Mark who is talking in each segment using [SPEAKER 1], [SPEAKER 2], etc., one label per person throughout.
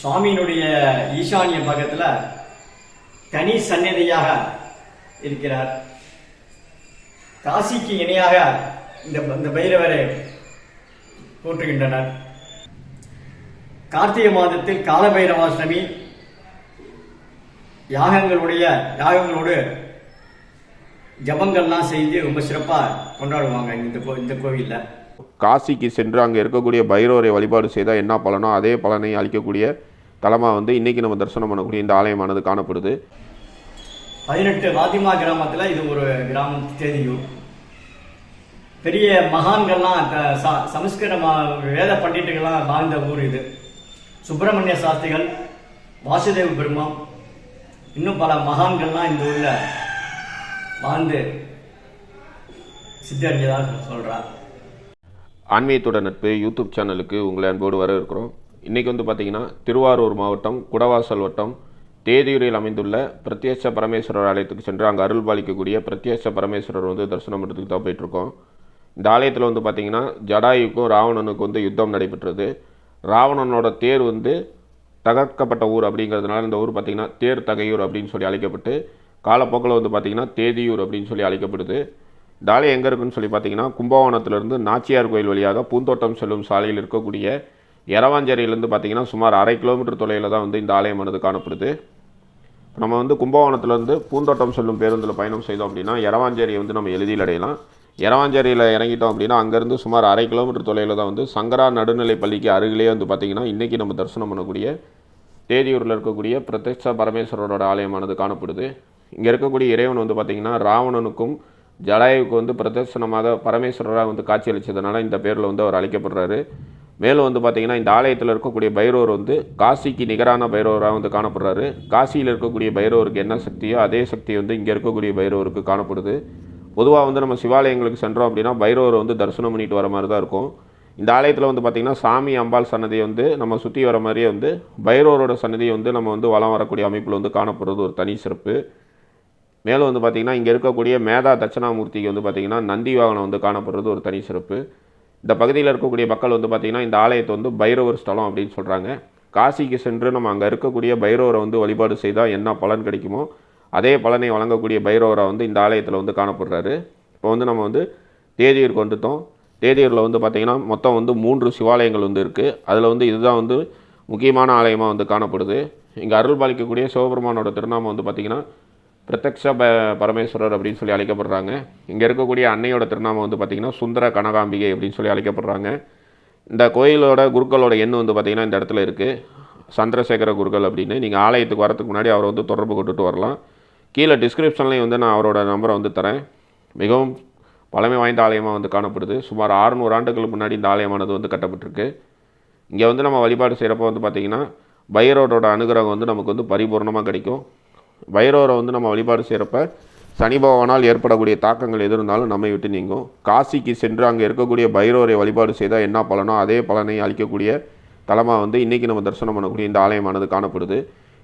[SPEAKER 1] சுவாமியினுடைய ஈசானிய பக்கத்தில் தனி சந்நிதியாக இருக்கிறார். காசிக்கு இணையாக இந்த இந்த பைரவரை போற்றுகின்றனர். கார்த்திகை மாதத்தில் காலபைரவாஷ்டமி யாகங்களுடைய யாகங்களோடு ஜபங்கள்லாம் செய்து ரொம்ப சிறப்பாக கொண்டாடுவாங்க இந்த கோ இந்த கோவிலில்.
[SPEAKER 2] காசிக்கு சென்று அங்கே இருக்கக்கூடிய பைரவரை வழிபாடு செய்தால் என்ன பலனோ அதே பலனை அளிக்கக்கூடிய தலமாக வந்து இன்றைக்கி நம்ம தரிசனம் பண்ணக்கூடிய இந்த ஆலயமானது காணப்படுது.
[SPEAKER 1] பதினெட்டு வாதிமா கிராமத்தில் இது ஒரு கிராமம் தெரியும் பெரிய மகான்கள்லாம் சமஸ்கிருத ம- வேத பண்டிட்டுகள்லாம் வாழ்ந்த ஊர் இது. சுப்பிரமணிய சாஸ்திரிகள் வாசுதேவ பிரம்மம் இன்னும் பல மகான்கள்லாம் இந்த ஊரில் வாழ்ந்து சித்தறிஞ்சதாக சொல்கிறார்
[SPEAKER 2] ஆன்மீகத்தோட நட்பு யூடியூப் சேனலுக்கு உங்களை அன்போடு வரவேற்கிறோம். இன்றைக்கி வந்து பார்த்திங்கன்னா திருவாரூர் மாவட்டம் குடவாசல் வட்டம் தேதியூரில் அமைந்துள்ள பிரத்யேஷ பரமேஸ்வரர் ஆலயத்துக்கு சென்று அங்கே அருள் பாலிக்கக்கூடிய பிரத்யேஷ பரமேஸ்வரர் வந்து தரிசனம் பண்ணுறதுக்கு தான் போயிட்டுருக்கோம். இந்த ஆலயத்தில் வந்து பார்த்திங்கன்னா ஜடாயுக்கும் ராவணனுக்கும் வந்து யுத்தம் நடைபெற்றது. ராவணனோட தேர் வந்து தகர்க்கப்பட்ட ஊர் அப்படிங்கிறதுனால இந்த ஊர் பார்த்திங்கன்னா தேர் தகையூர் அப்படின்னு சொல்லி அழைக்கப்பட்டு காலப்போக்கில் வந்து பார்த்திங்கன்னா தேதியூர் அப்படின்னு சொல்லி அழைக்கப்படுது. இந்த எங்கே இருக்குன்னு சொல்லி பார்த்தீங்கன்னா கும்பகோணத்திலிருந்து நாச்சியார் கோயில் வழியாக பூந்தோட்டம் செல்லும் சாலையில் இருக்கக்கூடிய எரவாஞ்சேரியிலேருந்து பார்த்தீங்கன்னா சுமார் அரை கிலோமீட்டர் தொலைவில் தான் வந்து இந்த ஆலயமானது காணப்படுது. நம்ம வந்து கும்பகோணத்துலேருந்து பூந்தோட்டம் செல்லும் பேருந்தில் பயணம் செய்தோம் அப்படின்னா எரவாஞ்சேரியை வந்து நம்ம எளிதில் அடையலாம். எரவாஞ்சேரியில் இறங்கிட்டோம் அப்படின்னா அங்கேருந்து சுமார் அரை கிலோமீட்டர் தொலைவில் தான் வந்து சங்கரா நடுநிலை பள்ளிக்கு அருகிலே வந்து பார்த்திங்கன்னா இன்றைக்கி நம்ம தரிசனம் பண்ணக்கூடிய தேதியூரில் இருக்கக்கூடிய பிரத்யட்ச பரமேஸ்வரரோட ஆலயமானது காணப்படுது. இங்கே இருக்கக்கூடிய இறைவன் வந்து பார்த்திங்கன்னா ராவணனுக்கும் ஜடாயுவுக்கு வந்து பிரதர்சனமாக பரமேஸ்வரராக வந்து காட்சியளித்ததுனால இந்த பேரில் வந்து அவர் அழைக்கப்படுறாரு. மேலும் வந்து பார்த்திங்கன்னா இந்த ஆலயத்தில் இருக்கக்கூடிய பைரவர் வந்து காசிக்கு நிகரான பைரவராக வந்து காணப்படுறாரு. காசியில் இருக்கக்கூடிய பைரவருக்கு என்ன சக்தியோ அதே சக்தி வந்து இங்கே இருக்கக்கூடிய பைரவருக்கு காணப்படுது. பொதுவாக வந்து நம்ம சிவாலயங்களுக்கு சென்றோம் அப்படின்னா பைரவரை வந்து தரிசனம் பண்ணிட்டு வர மாதிரி தான் இருக்கும். இந்த ஆலயத்தில் வந்து பார்த்திங்கன்னா சாமி அம்பாள் சன்னதி வந்து நம்ம சுற்றி வர மாதிரியே வந்து பைரவரோட சன்னதியை வந்து நம்ம வந்து வலம் வரக்கூடிய அமைப்பில் வந்து காணப்படுறது ஒரு தனி சிறப்பு. மேலும் வந்து பார்த்திங்கன்னா இங்கே இருக்கக்கூடிய மேதா தட்சணாமூர்த்திக்கு வந்து பார்த்திங்கன்னா நந்தி வாகனம் வந்து காணப்படுறது ஒரு தனி சிறப்பு. இந்த பகுதியில் இருக்கக்கூடிய மக்கள் வந்து பார்த்திங்கன்னா இந்த ஆலயத்தை வந்து பைரவர் ஸ்தலம் அப்படின்னு சொல்கிறாங்க காசிக்கு சென்று நம்ம அங்கே இருக்கக்கூடிய பைரவரை வந்து வழிபாடு செய்தால் என்ன பலன் கிடைக்குமோ அதே பலனை வழங்கக்கூடிய பைரவரை வந்து இந்த ஆலயத்தில் வந்து காணப்படுறாரு. இப்போ வந்து நம்ம வந்து தேதியூருக்கு வந்துட்டோம் தேதியூரில் வந்து பார்த்திங்கன்னா மொத்தம் வந்து மூன்று சிவாலயங்கள் வந்து இருக்குது அதில் வந்து இதுதான் வந்து முக்கியமான ஆலயமாக வந்து காணப்படுது. இங்கே அருள் பாலிக்கக்கூடிய சிவபெருமானோட திருநாமம் வந்து பார்த்திங்கன்னா பிரத்யக்ஷ ப பரமேஸ்வரர் அப்படின்னு சொல்லி அழைக்கப்படுறாங்க. இங்கே இருக்கக்கூடிய அன்னையோட திருநாமம் வந்து பார்த்திங்கன்னா சுந்தர கனகாம்பிகை அப்படின்னு சொல்லி அழைக்கப்படுறாங்க. இந்த கோயிலோட குருக்களோட எண் வந்து பார்த்திங்கன்னா இந்த இடத்துல இருக்குது சந்திரசேகர குருக்கள் அப்படின்னு. நீங்கள் ஆலயத்துக்கு வரதுக்கு முன்னாடி அவரை வந்து தொடர்பு கொண்டுட்டு வரலாம். கீழே டிஸ்கிரிப்ஷன்லேயும் வந்து நான் அவரோட நம்பரை வந்து தரேன். மிகவும் பழமை வாய்ந்த ஆலயமாக வந்து காணப்படுது. சுமார் 600 ஆண்டுகளுக்கு முன்னாடி இந்த ஆலயமானது வந்து கட்டப்பட்டிருக்கு. இங்கே வந்து நம்ம வழிபாடு செய்கிறப்ப வந்து பார்த்திங்கன்னா பைரவரோட அனுகிரகம் வந்து நமக்கு வந்து பரிபூர்ணமாக கிடைக்கும். வைரோரை வந்து நம்ம வழிபாடு செய்கிறப்ப சனி பகவானால் ஏற்படக்கூடிய தாக்கங்கள் எது இருந்தாலும் நம்மை விட்டு நீங்கும். காசிக்கு சென்று அங்கே இருக்கக்கூடிய பைரோரை வழிபாடு செய்தால் என்ன பலனோ அதே பலனை அளிக்கக்கூடிய தலமாக வந்து இன்றைக்கி நம்ம தரிசனம் பண்ணக்கூடிய இந்த ஆலயமானது காணப்படுது.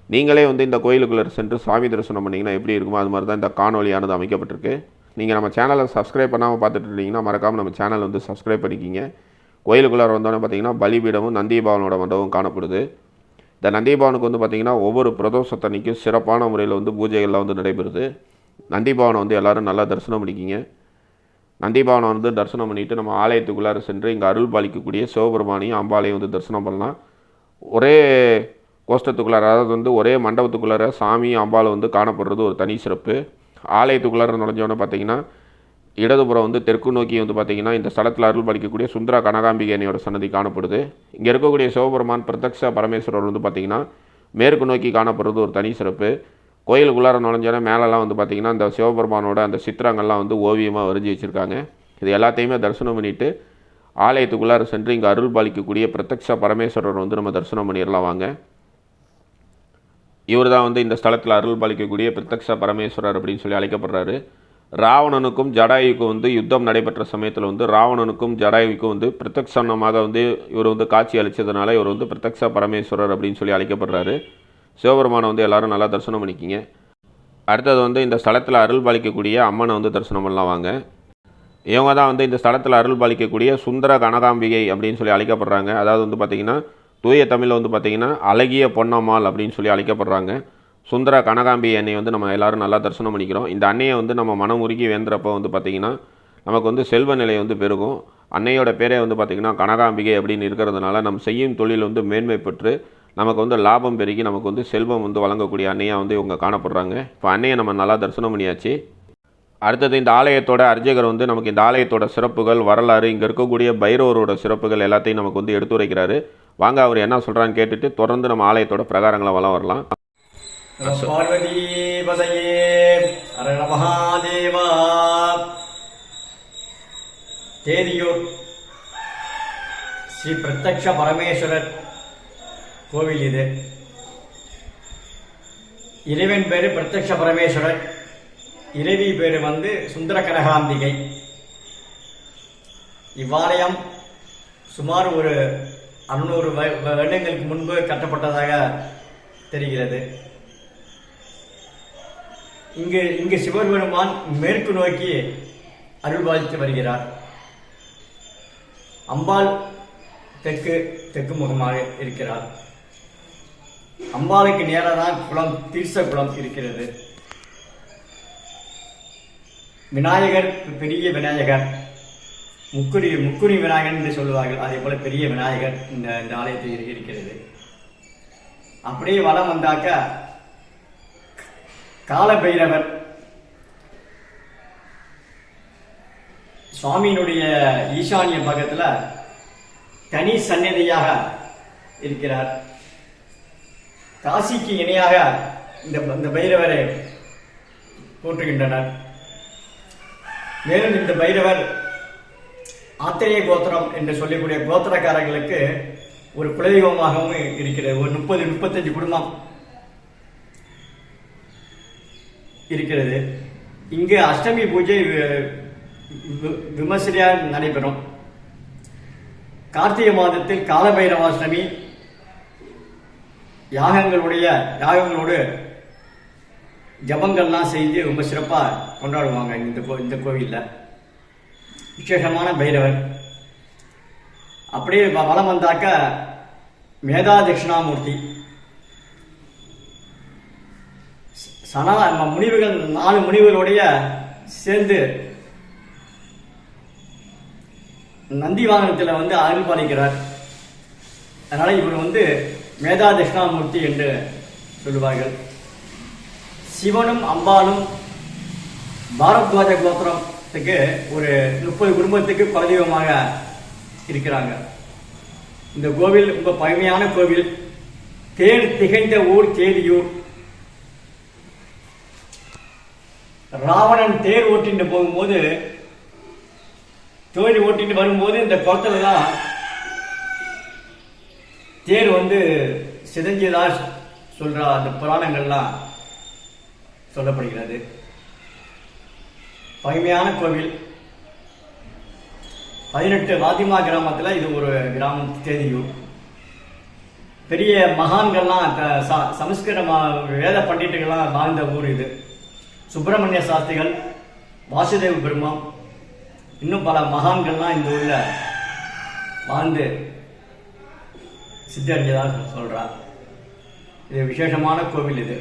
[SPEAKER 2] நீங்களே வந்து இந்த கோயிலுக்குள்ளே சென்று சாமி தரிசனம் பண்ணிங்கன்னா எப்படி இருக்குமோ அது மாதிரி தான் இந்த காணொலியானது அமைக்கப்பட்டிருக்கு. நீங்கள் நம்ம சேனலை சப்ஸ்கிரைப் பண்ணாமல் பார்த்துட்டு இருந்தீங்கன்னா மறக்காமல் நம்ம சேனல் வந்து சப்ஸ்கிரைப் பண்ணிக்கிங்க. கோயிலுக்குள்ளார வந்தோடனே பார்த்தீங்கன்னா பலிபீடமும் நந்திபாவனோட மண்டபம் காணப்படுது. இந்த நந்திபவனுக்கு வந்து பார்த்திங்கன்னா ஒவ்வொரு பிரதோஷத்தன்னைக்கும் சிறப்பான முறையில் வந்து பூஜைகள்லாம் வந்து நடைபெறுது. நந்திபவனை வந்து எல்லாரும் நல்லா தரிசனம் பண்ணிக்கிங்க. நந்திபவனை வந்து தரிசனம் பண்ணிவிட்டு நம்ம ஆலயத்துக்குள்ளார சென்று இங்கே அருள் பாலிக்கக்கூடிய சிவபெருமானையும் அம்பாலையும் வந்து தரிசனம் பண்ணலாம். ஒரே கோஷ்டத்துக்குள்ளார அதாவது வந்து ஒரே மண்டபத்துக்குள்ளார சாமி அம்பாள் வந்து காணப்படுறது ஒரு தனி சிறப்பு. ஆலயத்துக்குள்ளார நுழைஞ்சோன்னு பார்த்திங்கன்னா இடதுபுறம் வந்து தெற்கு நோக்கி வந்து பார்த்தீங்கன்னா இந்த ஸ்தலத்தில் அருள் பலிக்கக்கூடிய சுந்தரா கனகாம்பிகேனியோட சன்னதி காணப்படுது. இங்கே இருக்கக்கூடிய சிவபெருமான் பிரத்யக்ஷ பரமேஸ்வரர் வந்து பார்த்திங்கன்னா மேற்கு நோக்கி காணப்படுறது ஒரு தனி சிறப்பு. கோயிலுக்குள்ளார நுழைஞ்சோன்னே மேலெல்லாம் வந்து பார்த்திங்கன்னா இந்த சிவபெருமானோட அந்த சித்திரங்கள்லாம் வந்து ஓவியமாக வரைஞ்சி வச்சுருக்காங்க. இது எல்லாத்தையுமே தரிசனம் பண்ணிவிட்டு ஆலயத்துக்குள்ளார சென்று இங்கே அருள் பாலிக்கக்கூடிய பிரத்யக்ஷ பரமேஸ்வரர் வந்து நம்ம தரிசனம் பண்ணிடலாம் வாங்க. இவர் தான் வந்து இந்த ஸ்தலத்தில் அருள் பாலிக்கக்கூடிய பிரத்யக்ஷ பரமேஸ்வரர் அப்படின்னு சொல்லி அழைக்கப்படுறாரு. ராவணனுக்கும் ஜடாயுக்கும் வந்து யுத்தம் நடைபெற்ற சமயத்தில் வந்து ராவணனுக்கும் ஜடாயுக்கும் வந்து பிரத்யக்ஷனமாக வந்து இவர் வந்து காட்சி அளித்ததுனால இவர் வந்து பிரத்யக்ஷ பரமேஸ்வரர் அப்படின்னு சொல்லி அழைக்கப்படுறாரு. சிவபெருமானை வந்து எல்லாரும் நல்லா தரிசனம் பண்ணிக்கிங்க. அடுத்தது வந்து இந்த ஸ்தலத்தில் அருள் பாலிக்கக்கூடிய அம்மனை வந்து தரிசனம் பண்ணலாம் வாங்க. இவங்க தான் வந்து இந்த ஸ்தலத்தில் அருள் பாலிக்கக்கூடிய சுந்தர கனகாம்பிகை அப்படின்னு சொல்லி அழைக்கப்படுறாங்க. அதாவது வந்து பார்த்திங்கன்னா தூய தமிழில் வந்து பார்த்திங்கன்னா அழகிய பொன்னம்மாள் அப்படின்னு சொல்லி அழைக்கப்படுறாங்க. சுந்தர கனகாம்பி அன்னை வந்து நம்ம எல்லாரும் நல்லா தரிசனம் பண்ணிக்கிறோம். இந்த அன்னையை வந்து நம்ம மனம் உருகி வேந்துறப்போ வந்து பார்த்திங்கன்னா நமக்கு வந்து செல்வ நிலை வந்து பெருகும். அன்னையோட பேரே வந்து பார்த்திங்கன்னா கனகாம்பிகை அப்படின்னு இருக்கிறதுனால நம்ம செய்யும் தொழில் வந்து மேன்மை பெற்று நமக்கு வந்து லாபம் பெருகி நமக்கு வந்து செல்வம் வந்து வழங்கக்கூடிய அன்னையாக வந்து இவங்க காணப்படுறாங்க. இப்போ அன்னையை நம்ம நல்லா தரிசனம் பண்ணியாச்சு. அடுத்தது இந்த ஆலயத்தோட அர்ச்சகர் வந்து நமக்கு இந்த ஆலயத்தோட சிறப்புகள் வரலாறு இங்கே இருக்கக்கூடிய பைரவரோட சிறப்புகள் எல்லாத்தையும் நமக்கு வந்து எடுத்துரைக்கிறாரு. வாங்க அவர் என்ன சொல்கிறான்னு கேட்டுட்டு தொடர்ந்து நம்ம ஆலயத்தோட பிரகாரங்களை வளம் வரலாம்.
[SPEAKER 1] நம பார்வதி பதையே. அரக மகாதேவா. தேதியூர் ஸ்ரீ பிரத்யக்ஷ பரமேஸ்வரர் கோவில் இது. இறைவன் பேரு பிரத்யக்ஷ பரமேஸ்வரர். இறைவி பேரு வந்து சுந்தர கனகாம்பிகை இவ்வாலயம் சுமார் ஒரு அறுநூறு வருடங்களுக்கு முன்பு கட்டப்பட்டதாக தெரிகிறது. இங்கு இங்கு சிவபெருமான் மேற்கு நோக்கி அருள்பாலித்து வருகிறார். அம்பாள் தெற்கு தெற்கு முகமாக இருக்கிறார். அம்பாளுக்கு நேராக தான் குளம் தீர்த்த குளம் இருக்கிறது. விநாயகர் பெரிய விநாயகர் முக்குடி முக்குடி விநாயகர் என்று சொல்லுவார்கள். அதே போல பெரிய விநாயகர் இந்த இந்த ஆலயத்தில் இருக்கிறது. அப்படியே வளம் வந்தாக்க காலபைரவர் சுவாமியினுடைய ஈசானிய பகத்தில் தனி சந்நிதியாக இருக்கிறார். காசிக்கு இணையாக இந்த இந்த பைரவரை போற்றுகின்றனர். மேலும் இந்த பைரவர் ஆத்திரேய கோத்திரம் என்று சொல்லக்கூடிய கோத்திரக்காரர்களுக்கு ஒரு குலதெய்வமாகவும் இருக்கிறது. ஒரு முப்பது முப்பத்தஞ்சு குடும்பம். இருக்கிறது. இங்கு அஷ்டமி பூஜை விமர்சனையாக நடைபெறும். கார்த்திகை மாதத்தில் காலபைரவாஷ்டமி யாகங்களுடைய யாகங்களோடு ஜபங்கள்லாம் செய்து ரொம்ப சிறப்பாக கொண்டாடுவாங்க இந்த கோ இந்த கோவிலில். விசேஷமான பைரவர். அப்படியே வ- வலம் வந்தாக்க மேதா தட்சிணாமூர்த்தி சனா நம்ம முனிவுகள் நாலு முனிவுகளுடைய சேர்ந்து நந்தி வாகனத்தில் வந்து அருள் பாலிக்கிறார். அதனால் இவர் வந்து மேதா தட்சிணாமூர்த்தி என்று சொல்லுவார்கள். சிவனும் அம்பாலும் பாரத்வாஜ கோத்திரத்துக்கு ஒரு முப்பது குடும்பத்துக்கு குலதெய்வமாக இருக்கிறாங்க. இந்த கோவில் ரொம்ப பழமையான கோவில். தேர் திகைந்த ஊர் தேதியூர் ராவணன் தேர் ஓட்டிட்டு போகும்போது தோழி ஓட்டிட்டு வரும்போது இந்த குளத்துல தான் தேர் வந்து சிதஞ்சதா சொல்ற அந்த புராணங்கள்லாம் சொல்லப்படுகிறது. பழமையான கோவில். பதினெட்டு வாதிமா கிராமத்தில் இது ஒரு கிராமம் தேதியூர் பெரிய மகான்கள்லாம் த- ச- சமஸ்கிருத வேத பண்டிட்டுகள்லாம் வாழ்ந்த ஊர் இது. சுப்பிரமணிய சாஸ்திரிகள் வாசுதேவ பிரம்மம் இன்னும் பல மகான்கள்லாம் இந்த ஊர்ல வாழ்ந்து சித்தறிஞ்சதாக சொல்றார் இது விசேஷமான கோவில் இது.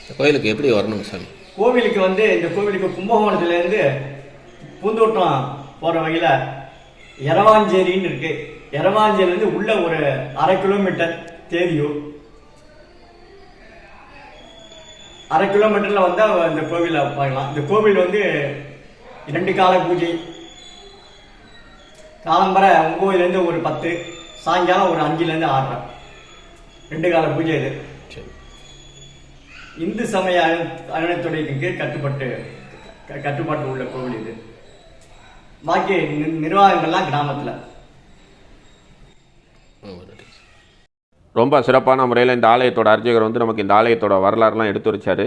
[SPEAKER 3] இந்த கோயிலுக்கு எப்படி வரணுங்க சாமி?
[SPEAKER 1] கோவிலுக்கு வந்து இந்த கோவிலுக்கு கும்பகோணத்துல இருந்து பூந்தோட்டம் போற வகையில எரவாஞ்சேரின்னு இருக்கு. எரவாஞ்சேரில இருந்து உள்ள ஒரு அரை கிலோமீட்டர் தேதியூர் அரை கிலோமீட்டர்ல வந்தா இந்த கோவிலை பார்க்கலாம் இந்த கோவில் வந்து இரண்டு கால பூஜை. காலம்பரை ஒன்பதுல இருந்து ஒரு பத்து சாயங்காலம் ஒரு அஞ்சுல இருந்து ஆறரை. ரெண்டு கால பூஜை இது.
[SPEAKER 3] சரி.
[SPEAKER 1] இந்து சமய அறநிலை- அறநிலைத்துறைக்கு கட்டுப்பட்டு கட்டுப்பாட்டு உள்ள கோவில் இது. பாக்கி நிர்வாகங்கள்லாம் கிராமத்துல
[SPEAKER 3] ரொம்ப நன்றி சார்.
[SPEAKER 2] ரொம்ப சிறப்பான முறையில் இந்த ஆலயத்தோட அர்ச்சகர் வந்து நமக்கு இந்த ஆலயத்தோட வரலாறுலாம் எடுத்து வச்சார்.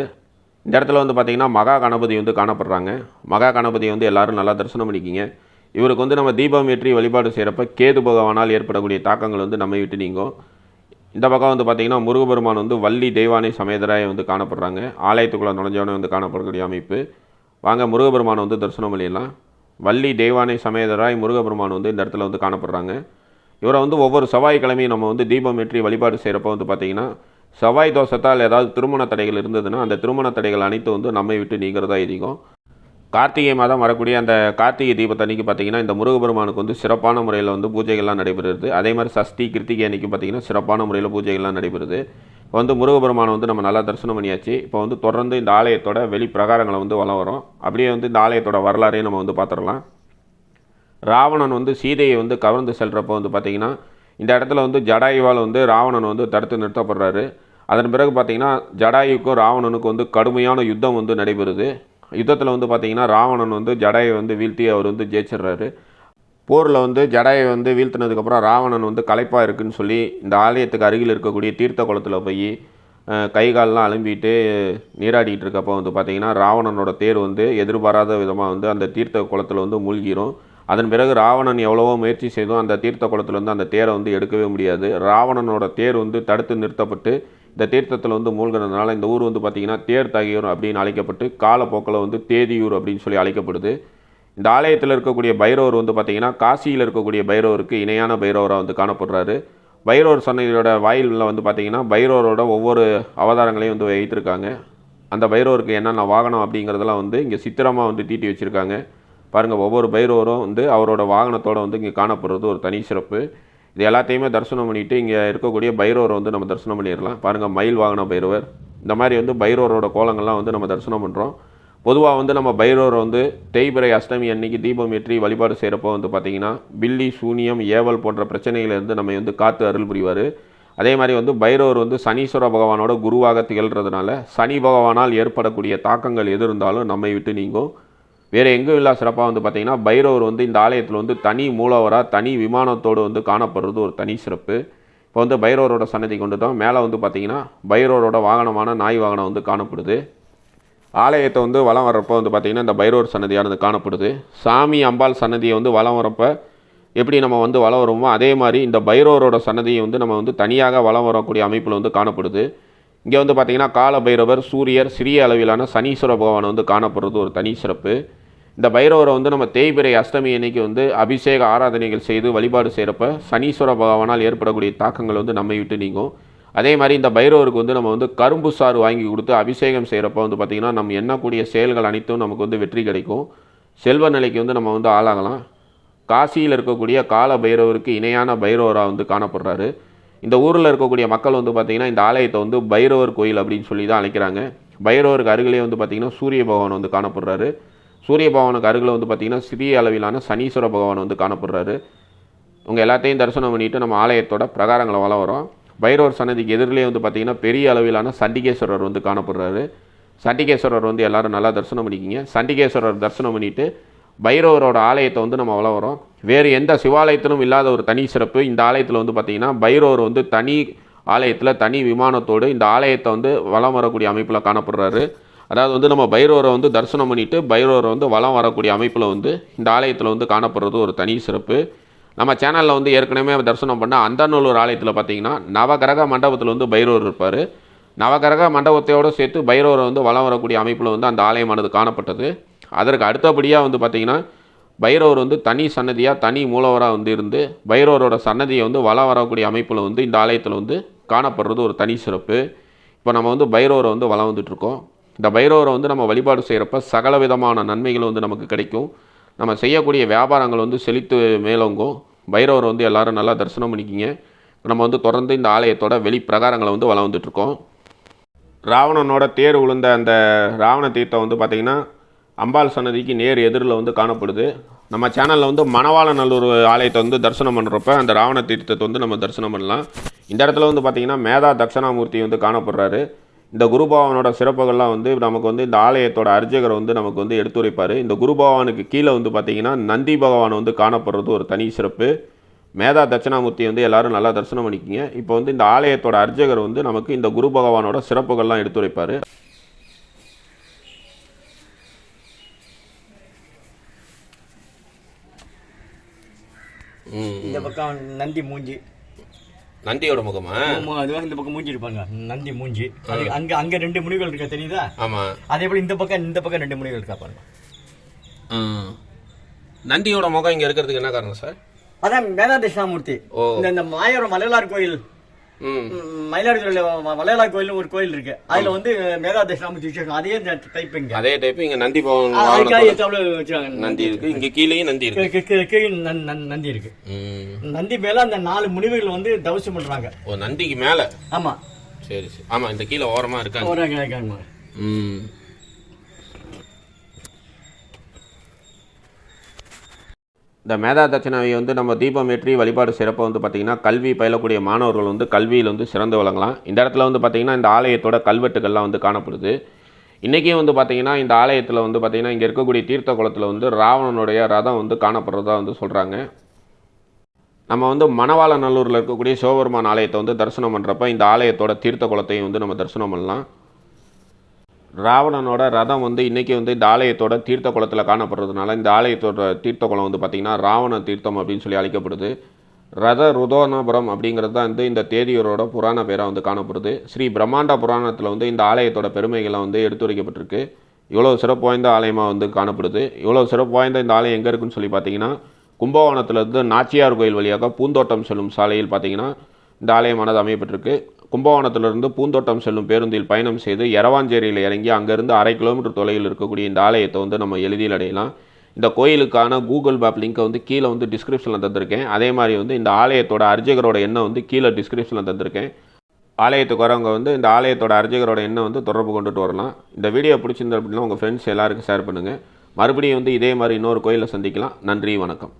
[SPEAKER 2] இந்த இடத்துல வந்து பார்த்திங்கன்னா மகா கணபதி வந்து காணப்படுறாங்க. மகா கணபதியை வந்து எல்லோரும் நல்லா தரிசனம் பண்ணிக்கிங்க. இவருக்கு வந்து நம்ம தீபம் ஏற்றி வழிபாடு செய்கிறப்ப கேது பகவானால் ஏற்படக்கூடிய தாக்கங்கள் வந்து நம்மை விட்டு நீங்கும். இந்த பக்கம் வந்து பார்த்திங்கன்னா முருகபெருமான் வந்து வள்ளி தெய்வானை சமேதராய வந்து காணப்படுறாங்க. ஆலயத்துக்குள்ளே நுழைஞ்சவனே வந்து காணப்படக்கூடிய அமைப்பு. வாங்க முருகபெருமான் வந்து தரிசனம் பண்ணிடலாம். வள்ளி தெய்வானை சமேதராய் முருகபெருமான் வந்து இந்த இடத்துல வந்து காணப்படுறாங்க. இவரை வந்து ஒவ்வொரு செவ்வாய்க்கிழமையும் நம்ம வந்து தீபம் ஏற்றி வழிபாடு செய்கிறப்ப வந்து பார்த்திங்கன்னா செவ்வாய் தோஷத்தால் ஏதாவது திருமண தடைகள் இருந்ததுன்னா அந்த திருமண தடைகள் அனைத்து வந்து நம்மை விட்டு நீங்கிறதா அதிகம் கார்த்திகை மாதம் வரக்கூடிய அந்த கார்த்திகை தீபத்தன்னைக்கு பார்த்திங்கன்னா இந்த முருகபெருமானுக்கு வந்து சிறப்பான முறையில் வந்து பூஜைகள்லாம் நடைபெறுது. அதே மாதிரி சஷ்டி கிருத்திகை அன்னைக்கு பார்த்தீங்கன்னா சிறப்பான முறையில் பூஜைகள்லாம் நடைபெறுது. இப்போ வந்து முருகபெருமானை வந்து நம்ம நல்லா தரிசனம் பண்ணியாச்சு. இப்போ வந்து தொடர்ந்து இந்த ஆலயத்தோட வெளி பிரகாரங்களை வந்து வலம் வரும் அப்படியே வந்து இந்த ஆலயத்தோட வரலாறையும் நம்ம வந்து பார்த்துடலாம் ராவணன் வந்து சீதையை வந்து கவர்ந்து செல்கிறப்போ வந்து பார்த்திங்கன்னா இந்த இடத்துல வந்து ஜடாயுவால் வந்து ராவணன் வந்து தடுத்து நிறுத்தப்படுறாரு. அதன் பிறகு பார்த்திங்கன்னா ஜடாயுக்கும் ராவணனுக்கும் வந்து கடுமையான யுத்தம் வந்து நடைபெறுது. யுத்தத்தில் வந்து பார்த்திங்கன்னா ராவணன் வந்து ஜடாயை வந்து வீழ்த்தி அவர் வந்து ஜெயிச்சிடுறாரு. போரில் வந்து ஜடாயை வந்து வீழ்த்தினதுக்கப்புறம் ராவணன் வந்து களைப்பாக இருக்குன்னு சொல்லி இந்த ஆலயத்துக்கு அருகில் இருக்கக்கூடிய தீர்த்த குளத்தில் போய் கை கால்லாம் அலும்பிட்டு நீராடிக்கிட்டு இருக்கப்போ வந்து பார்த்திங்கன்னா ராவணனோட தேர் வந்து எதிர்பாராத விதமாக வந்து அந்த தீர்த்த குளத்தில் வந்து மூழ்கிரும். அதன் பிறகு ராவணன் எவ்வளவோ முயற்சி செய்தும் அந்த தீர்த்த குளத்திலேருந்து அந்த தேரை வந்து எடுக்கவே முடியாது. ராவணனோட தேர் வந்து தடுத்து நிறுத்தப்பட்டு இந்த தீர்த்தத்தில் வந்து மூழ்கிறதுனால இந்த ஊர் வந்து பார்த்திங்கன்னா தேர் தகையூர் அப்படின்னு அழைக்கப்பட்டு காலப்போக்கில் வந்து தேதியூர் அப்படின்னு சொல்லி அழைக்கப்படுது. இந்த ஆலயத்தில் இருக்கக்கூடிய பைரவர் வந்து பார்த்திங்கன்னா காசியில் இருக்கக்கூடிய பைரவருக்கு இணையான பைரவராக வந்து காணப்படுறாரு. பைரவர் சன்னதியோட வாயிலில் வந்து பார்த்திங்கன்னா பைரவரோட ஒவ்வொரு அவதாரங்களையும் வந்து வைத்திருக்காங்க. அந்த பைரவருக்கு என்னென்ன வாகனம் அப்படிங்கிறதெல்லாம் வந்து இங்கே சித்திரமாக வந்து தீட்டி வச்சுருக்காங்க. பாருங்கள் ஒவ்வொரு பைரவரும் வந்து அவரோட வாகனத்தோடு வந்து இங்கே காணப்படுறது ஒரு தனி சிறப்பு. இது எல்லாத்தையுமே தரிசனம் பண்ணிவிட்டு இங்கே இருக்கக்கூடிய பைரவரை வந்து நம்ம தரிசனம் பண்ணிடலாம். பாருங்கள் மயில் வாகன பைரவர். இந்த மாதிரி வந்து பைரவரோட கோலங்கள்லாம் வந்து நம்ம தரிசனம் பண்ணுறோம் பொதுவாக வந்து நம்ம பைரவரை வந்து தேய்பிறை அஷ்டமி அன்னைக்கு தீபம் ஏற்றி வழிபாடு செய்கிறப்போ வந்து பார்த்திங்கன்னா பில்லி சூனியம் ஏவல் போன்ற பிரச்சனைகளிலிருந்து நம்ம வந்து காத்து அருள் புரிவார். அதே மாதிரி வந்து பைரவர் வந்து சனீஸ்வர பகவானோட குருவாக திகழ்கிறதுனால சனி பகவானால் ஏற்படக்கூடிய தாக்கங்கள் எது இருந்தாலும் நம்மை விட்டு நீங்கும். வேறு எங்கும் இல்லா சிறப்பாக வந்து பார்த்திங்கன்னா பைரவர் வந்து இந்த ஆலயத்தில் வந்து தனி மூலவராக தனி விமானத்தோடு வந்து காணப்படுறது ஒரு தனி சிறப்பு. இப்போ வந்து பைரவரோட சன்னதி கொண்டு தான் மேலே வந்து பார்த்திங்கன்னா பைரவரோட வாகனமான நாய் வாகனம் வந்து காணப்படுது. ஆலயத்தை வந்து வலம் வர்றப்போ வந்து பார்த்திங்கன்னா இந்த பைரவர் சன்னதியானது காணப்படுது. சாமி அம்பாள் சன்னதியை வந்து வலம் வரப்போ எப்படி நம்ம வந்து வளம் வருவோமோ அதே மாதிரி இந்த பைரவரோட சன்னதியை வந்து நம்ம வந்து தனியாக வலம் வரக்கூடிய அமைப்பில் வந்து காணப்படுது. இங்கே வந்து பார்த்திங்கன்னா கால பைரவர் சூரியர் சிறிய அளவிலான சனீஸ்வர பகவான் வந்து காணப்படுறது ஒரு தனி சிறப்பு. இந்த பைரவரை வந்து நம்ம தேய்பிறை அஷ்டமி அன்னைக்கு வந்து அபிஷேக ஆராதனைகள் செய்து வழிபாடு செய்கிறப்ப சனீஸ்வர பகவானால் ஏற்படக்கூடிய தாக்கங்கள் வந்து நம்மை விட்டு நீங்கும். அதே மாதிரி இந்த பைரவருக்கு வந்து நம்ம வந்து கரும்பு சாறு வாங்கி கொடுத்து அபிஷேகம் செய்கிறப்ப வந்து பார்த்திங்கன்னா நம்ம எண்ணக்கூடிய செயல்கள் அனைத்தும் நமக்கு வந்து வெற்றி கிடைக்கும். செல்வ நிலைக்கு வந்து நம்ம வந்து ஆளாகலாம். காசியில் இருக்கக்கூடிய கால பைரவருக்கு இணையான பைரவராக வந்து காணப்படுறாரு. இந்த ஊரில் இருக்கக்கூடிய மக்கள் வந்து பார்த்திங்கன்னா இந்த ஆலயத்தை வந்து பைரவர் கோயில் அப்படின்னு சொல்லி தான் அழைக்கிறாங்க. பைரவருக்கு அருகிலே வந்து பார்த்திங்கன்னா சூரிய பகவான் வந்து காணப்படுறாரு. சூரிய பகவானுக்கு அருகில் வந்து பார்த்திங்கன்னா சிறிய அளவிலான சனீஸ்வர பகவான் வந்து காணப்படுறாரு. உங்கள் எல்லாத்தையும் தரிசனம் பண்ணிட்டு நம்ம ஆலயத்தோட பிரகாரங்களை வளம் வரோம். பைரவர் சன்னதிக்கு எதிரிலே வந்து பார்த்திங்கன்னா பெரிய அளவிலான சண்டிகேஸ்வரர் வந்து காணப்படுறாரு. சண்டிகேஸ்வரர் வந்து எல்லாரும் நல்லா தரிசனம் பண்ணிக்கிங்க. சண்டிகேஸ்வரர் தரிசனம் பண்ணிவிட்டு பைரவரோட ஆலயத்தை வந்து நம்ம வளம் வரோம். வேறு எந்த சிவாலயத்திலும் இல்லாத ஒரு தனி சிறப்பு. இந்த ஆலயத்தில் வந்து பார்த்திங்கன்னா பைரவர் வந்து தனி ஆலயத்தில் தனி விமானத்தோடு இந்த ஆலயத்தை வந்து வலம் வரக்கூடிய அமைப்பில் காணப்படுறாரு. அதாவது வந்து நம்ம பைரவரை வந்து தரிசனம் பண்ணிவிட்டு பைரவரை வந்து வலம் வரக்கூடிய அமைப்பில் வந்து இந்த ஆலயத்தில் வந்து காணப்படுறது ஒரு தனி சிறப்பு. நம்ம சேனலில் வந்து ஏற்கனவே தரிசனம் பண்ண அந்தநல்லூர் ஆலயத்தில் பார்த்தீங்கன்னா நவகிரக மண்டபத்தில் வந்து பைரவர் இருப்பார். நவகிரக மண்டபத்தையோடு சேர்த்து பைரவரை வந்து வலம் வரக்கூடிய அமைப்பில் வந்து அந்த ஆலயமானது காணப்பட்டது. அதற்கு அடுத்தபடியாக வந்து பார்த்திங்கன்னா பைரவர் வந்து தனி சன்னதியாக தனி மூலவராக வந்து இருந்து பைரவரோட சன்னதியை வந்து வலம் வரக்கூடிய அமைப்பில் வந்து இந்த ஆலயத்தில் வந்து காணப்படுறது ஒரு தனி சிறப்பு. இப்போ நம்ம வந்து பைரவரை வந்து வலம் வந்துட்டுருக்கோம் இந்த பைரவரை வந்து நம்ம வழிபாடு செய்கிறப்ப சகல விதமான நன்மைகள் வந்து நமக்கு கிடைக்கும். நம்ம செய்யக்கூடிய வியாபாரங்கள் வந்து செழித்து மேலோங்கும். பைரவரை வந்து எல்லோரும் நல்லா தரிசனம் பண்ணிக்கிங்க. நம்ம வந்து தொடர்ந்து இந்த ஆலயத்தோட வெளி பிரகாரங்களை வந்து வளர்ந்துட்டுருக்கோம் ராவணனோட தேர் விழுந்த அந்த ராவண தீர்த்தம் வந்து பார்த்திங்கன்னா அம்பாள் சன்னதிக்கு நேர் எதிரில் வந்து காணப்படுது. நம்ம சேனலில் வந்து மணவாளநல்லூர் ஆலயத்தை வந்து தரிசனம் பண்ணுறப்ப அந்த ராவண தீர்த்தத்தை வந்து நம்ம தரிசனம் பண்ணலாம். இந்த இடத்துல வந்து பார்த்திங்கன்னா மேதா தட்சணாமூர்த்தி வந்து காணப்படுறாரு. இந்த குருபவானோட சிறப்புகள்லாம் வந்து நமக்கு வந்து இந்த ஆலயத்தோட அர்ச்சகரை வந்து நமக்கு வந்து எடுத்துரைப்பார். இந்த குருபவானுக்கு கீழே வந்து பார்த்திங்கன்னா நந்தி பகவான் வந்து காணப்படுறது ஒரு தனி சிறப்பு. மேதா தட்சிணாமூர்த்தி வந்து எல்லாரும் நல்லா தரிசனம் பண்ணிக்கிங்க. இப்போ வந்து இந்த ஆலயத்தோட அர்ச்சகர் வந்து நமக்கு இந்த குரு பகவானோட சிறப்புகள்லாம் எடுத்துரைப்பார்.
[SPEAKER 1] இந்த பக்கம் நந்தி மூஞ்சி.
[SPEAKER 3] நந்தியோட முகமா?
[SPEAKER 1] ஆமா, அதுவா இந்த பக்கம் மூஞ்சி இருப்பாங்க நந்தி மூஞ்சி. அது அங்க அங்க ரெண்டு முனிகள் இருக்கா தெரியுதா?
[SPEAKER 3] ஆமாம்
[SPEAKER 1] அதே போல இந்த பக்கம் இந்த பக்கம் ரெண்டு முனிகள் இருக்கா பாருங்க.
[SPEAKER 3] நந்தியோட முகம் இங்க இருக்கிறதுக்கு என்ன காரணம் சார்?
[SPEAKER 1] அதான் மேதா தட்சிணாமூர்த்தி
[SPEAKER 3] ஓ.
[SPEAKER 1] இந்த மாயூரம் மலையலார் கோயில். மயிலாடுதுறையில வ- மலையலார் கோயில் ஒரு கோயில் இருக்கு. அதுல வந்து மேதா தட்சிணாமூர்த்தி விசேஷம் அதே டைப்பிங்க
[SPEAKER 3] அதே டைப் இங்க நந்தி பவன் நந்தி இருக்கு. இங்க கீழேயும் நந்தி இருக்கு.
[SPEAKER 1] கீழே- கீழே- கீழே நந்- நந்- நந்தி இருக்கு. நந்தி மேல அந்த நாலு முனிவுகள் வந்து தவசம் பண்றாங்க.
[SPEAKER 3] ஓ நந்திக்கு மேல?
[SPEAKER 1] ஆமா.
[SPEAKER 3] சரி சரி. ஆமா இந்த கீழே ஓரமா இருக்காங்க.
[SPEAKER 1] ஒரு இருக்காங்க.
[SPEAKER 3] ம்.
[SPEAKER 2] இந்த மேதா தட்சிணாவை வந்து நம்ம தீபம் ஏற்றி வழிபாடு சிறப்பாக வந்து பார்த்திங்கன்னா கல்வி பயிலக்கூடிய மாணவர்கள் வந்து கல்வியில் வந்து சிறந்து விளங்கலாம். இந்த இடத்துல வந்து பார்த்திங்கன்னா இந்த ஆலயத்தோட கல்வெட்டுகள்லாம் வந்து காணப்படுது. இன்றைக்கும் வந்து பார்த்திங்கன்னா இந்த ஆலயத்தில் வந்து பார்த்திங்கன்னா இங்கே இருக்கக்கூடிய தீர்த்த குளத்தில் வந்து ராவணனுடைய ரதம் வந்து காணப்படுறதா வந்து சொல்கிறாங்க நம்ம வந்து மணவாளநல்லூரில் இருக்கக்கூடிய சிவபெருமான் ஆலயத்தை வந்து தரிசனம் பண்ணுறப்ப இந்த ஆலயத்தோட தீர்த்த குளத்தையும் வந்து நம்ம தரிசனம் பண்ணலாம். ராவணனோட ரதம் வந்து இன்றைக்கி வந்து இந்த ஆலயத்தோட தீர்த்த குளத்தில் காணப்படுறதுனால இந்த ஆலயத்தோட தீர்த்த குளம் வந்து பார்த்திங்கன்னா ராவண தீர்த்தம் அப்படின்னு சொல்லி அழைக்கப்படுது. ரத ருதோனபுரம் அப்படிங்கிறது தான் வந்து இந்த தேதியரோட புராண பேராக வந்து காணப்படுது. ஸ்ரீ பிரம்மாண்ட புராணத்தில் வந்து இந்த ஆலயத்தோட பெருமைகளை வந்து எடுத்துரைக்கப்பட்டிருக்கு. இவ்வளோ சிறப்பு வாய்ந்த ஆலயமாக வந்து காணப்படுது. இவ்வளோ சிறப்பு வாய்ந்த இந்த ஆலயம் எங்கே இருக்குன்னு சொல்லி பார்த்தீங்கன்னா கும்பகோணத்துலேருந்து நாச்சியார் கோயில் வழியாக பூந்தோட்டம் செல்லும் சாலையில் பார்த்தீங்கன்னா இந்த ஆலயமானது அமையப்பட்டிருக்கு. கும்பகோணத்திலிருந்து பூந்தோட்டம் செல்லும் பேருந்தில் பயணம் செய்து எரவாஞ்சேரியில் இறங்கி அங்கேருந்து அரை கிலோமீட்டர் தொலைவில் இருக்கக்கூடிய இந்த ஆலயத்தை வந்து நம்ம எளிதில் அடையலாம். இந்த கோயிலுக்கான கூகுள் மேப் லிங்கை வந்து கீழே வந்து டிஸ்கிரிப்ஷனில் தந்திருக்கேன். அதே மாதிரி வந்து இந்த ஆலயத்தோட அர்ஜகரோட எண்ணை வந்து கீழே டிஸ்கிரிப்ஷனில் தந்திருக்கேன். ஆலயத்துக்கு வரவங்க வந்து இந்த ஆலயத்தோட அர்ஜகரோட எண்ணை வந்து தொடர்பு கொண்டுட்டு வரலாம். இந்த வீடியோ பிடிச்சிருந்தது அப்படின்னா உங்கள் ஃப்ரெண்ட்ஸ் எல்லாருக்கும் ஷேர் பண்ணுங்கள் மறுபடியும் வந்து இதே மாதிரி இன்னொரு கோயிலில் சந்திக்கலாம். நன்றி வணக்கம்.